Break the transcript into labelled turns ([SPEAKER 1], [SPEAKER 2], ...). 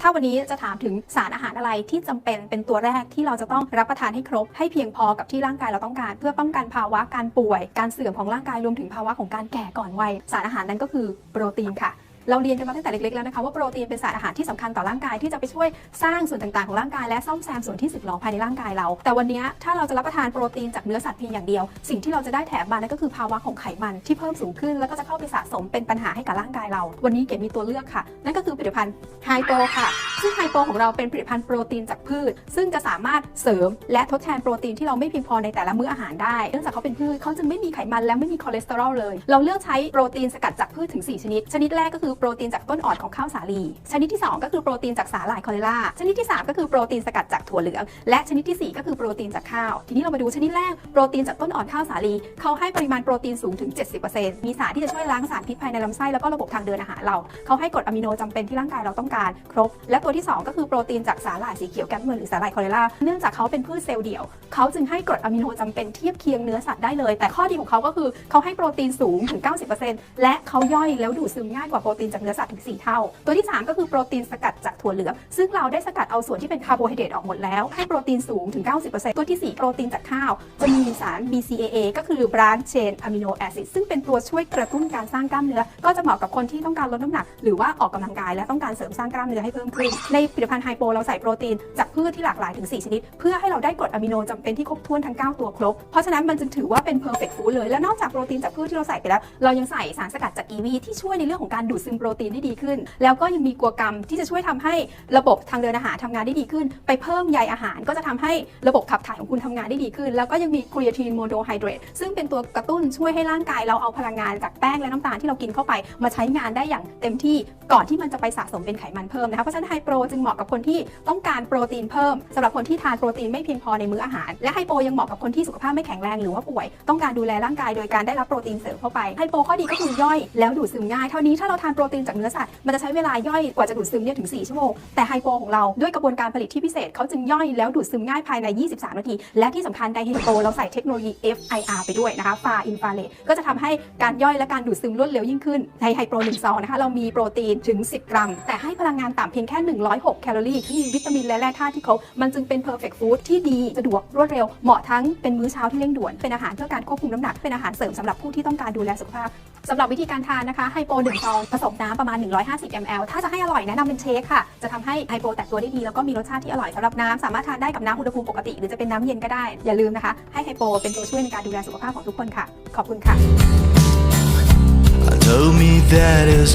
[SPEAKER 1] ถ้าวันนี้จะถามถึงสารอาหารอะไรที่จำเป็นเป็นตัวแรกที่เราจะต้องรับประทานให้ครบ ให้เพียงพอกับที่ร่างกายเราต้องการ เพื่อป้องกันภาวะการป่วย การเสื่อมของร่างกายรวมถึงภาวะของการแก่ก่อนวัย สารอาหารนั้นก็คือโปรตีนค่ะ เราเรียนกันมาตั้งแต่เล็กๆแล้วนะคะว่าโปรตีนเป็นสารอาหารที่สำคัญต่อร่างกายที่จะไปช่วยสร้างส่วนต่างๆของร่างกายและซ่อมแซมส่วนที่สึกหรอภายในร่างกายเรา แต่วันนี้ถ้าเราจะรับประทานโปรตีนจากเนื้อสัตว์เพียงอย่างเดียว สิ่งที่เราจะได้แถมมานั่นก็คือภาวะของไขมันที่เพิ่มสูงขึ้น แล้วก็จะเข้าไปสะสมเป็นปัญหาให้กับร่างกายเรา วันนี้เก๋มีตัวเลือกค่ะ นั่นก็คือผลิตภัณฑ์ไฮโปค่ะ ซึ่งไฮโปของเราเป็นผลิตภัณฑ์โปรตีนจากพืช ซึ่งจะสามารถเสริมและทดแทนโปรตีนที่เราไม่เพียงพอในแต่ละมื้ออาหารได้เนื่องจากเขาเป็นพืชเขาจึงไม่มีไขมันและไม่มีคอเลสเตอรอลเลย เราเลือกใช้โปรตีนสกัดจากพืชถึง 4 ชนิด ชนิดแรกก็คือโปรตีนจากต้นอ่อนของข้าวสาลี ชนิดที่ 2 ก็คือโปรตีนจากสาหร่ายคอเรล่า ชนิดที่ 3 ก็คือโปรตีนสกัดจากถั่วเหลือง และชนิดทีสี่ 4 ก็คือโปรตีนจากข้าว ทีนี้เรามาดูชนิดแรก โปรตีนจากต้นอ่อนข้าวสาลี เขาให้ปริมาณโปรตีนสูงถึง 70%มีสารที่จะช่วยล้างสารพิษภายในลำไส้แล้วก็ระบบทางเดินอาหารเรา เขาให้กรดอะมิโนจำเป็นที่ร่างกายเราต้องการ ครบ และตัวที่ 2 ก็คือโปรตีนจากสาหร่ายสีเขียวแกมเมอร์หรือสาหร่ายคอเรล่า เนื่องจากเขาเป็นพืชเซลล์เดี่ยว เขาจึงให้กรดอะมิโนจำเป็นเทียบเคียงเนื้อสัตว์ได้เลย แต่ข้อดีของเขาก็คือเขาให้โปรตีนสูงถึง 90%และเขาย่อยแล้วดูดซึมง่ายกว่าโปรตีนจากเนื้อสัตว์ถึง 4 เท่า ตัวที่ 3 ก็คือโปรตีนสกัดจากถั่วเหลือง ซึ่งเราได้สกัดเอาส่วนที่เป็นคาร์โบไฮเดรตออกหมดแล้ว ให้โปรตีนสูงถึง 90%ตัวที่ 4 โปรตีนจากข้าว จะมีสาร BCAA ก็คือ branch chain amino acid ซึ่งเป็นตัวช่วยกระตุ้นการสร้างกล้ามเนื้อ ก็จะเหมาะกับคนที่ต้องการลดน้ำหนัก หรือว่าออกกำลังกายและต้องการเสริมสร้างกล้ามเนื้อให้เพิ่มขึ้น ในผลิตภัณฑ์ไฮโปเราใส่โปรตีนจากพืชที่หลากหลายถึง 4 ชนิด เพื่อให้เราได้กรดอะมิโนจำเป็นที่ครบถ้วนทั้ง 9 ตัวครบ เพราะฉะนั้นมันจึงถือว่าเป็น perfect food เลย และนอกจากโปรตีนจากพืชที่เราใส่ไปแล้ว เรายังใส่สารสกัดจากกีวีที่ช่วยในเรื่องของการดูดซึมโปรตีนได้ดีขึ้น แล้วก็ยังมีกัวกรรมที่จะช่วยทำให้ระบบทางเดินอาหารทำงานได้ดีขึ้น ไปเพิ่มใยอาหารก็จะทำให้ระบบขับถ่ายของคุณทำงานได้ดีขึ้น แล้วก็ยังมีครีเอทีนโมโนไฮเดรตซึ่งเป็นตัวกระตุ้นช่วยให้ร่างกายเราเอาพลังงานจากแป้งและน้ำตาลที่เรากินเข้าไป มาใช้งานได้อย่างเต็มที่ก่อนที่มันจะไปสะสมเป็นไขมันเพิ่มนะคะเพราะฉะนั้นไฮโปรจึงเหมาะกับคนที่ต้องการโปรตีนเพิ่มสำหรับคนที่ทานโปรตีนไม่เพียงพอในมื้ออาหาร และไฮโปยังเหมาะกับคนที่สุขภาพไม่แข็งแรงหรือว่าป่วย ต้องการดูแลร่างกายโดยการได้รับโปรตีนเสริมเข้าไปไฮโปข้อดีก็คือย่อยแล้วดูดซึมง่ายเท่านี้ถ้าเราทานโปรตีนจากเนื้อสัตว์มันจะใช้เวลาย่อยกว่าจะดูดซึมเนี่ยถึง 4 ชั่วโมง แต่ไฮโปของเราด้วยกระบวนการผลิตที่พิเศษเขาจึงย่อยแล้วดูดซึมง่ายภายใน 23 นาที และที่สำคัญไดไฮโปเราใส่เทคโนโลยี FIR ไปด้วยนะคะ Far Infrared ก็จะทำให้การย่อยและการดูดซึมรวดเร็วยิ่งขึ้นในไฮโปร1ซองนะคะเรามีโปรตีนถึง 10 กรัม แต่ให้พลังงานต่ำเพียงแค่ 106 แคลอรี่ที่มีวิตามินและแร่ธาตุที่เขามันจึงเป็น perfect food ที่ดีสะดวกรวดเร็วเหมาะทั้งเป็นมื้อเช้าที่เร่งด่วนเป็นอาหารเพื่อการควบคุมน้ำหนักเป็นอาหารเสริมสำหรับผู้ที่ต้องการดูแลสุขภาพ สำหรับวิธีการทานนะคะไฮโป1ซองผสมน้ำประมาณ 150 ml ถ้าจะให้อร่อยแนะนำเป็นเชคค่ะ จะทำให้ไฮโปแตกตัวได้ดีแล้วก็มีรสชาติที่อร่อยสำหรับน้ำสามารถทานได้กับน้ำอุณหภูมิปกติ หรือจะเป็นน้ำเย็นก็ได้ อย่าลืมนะคะ ให้ไฮโปเป็นตัวช่วยในการดูแลสุขภาพของทุกคนค่ะ ขอบคุณค่ะ
[SPEAKER 2] Told me that is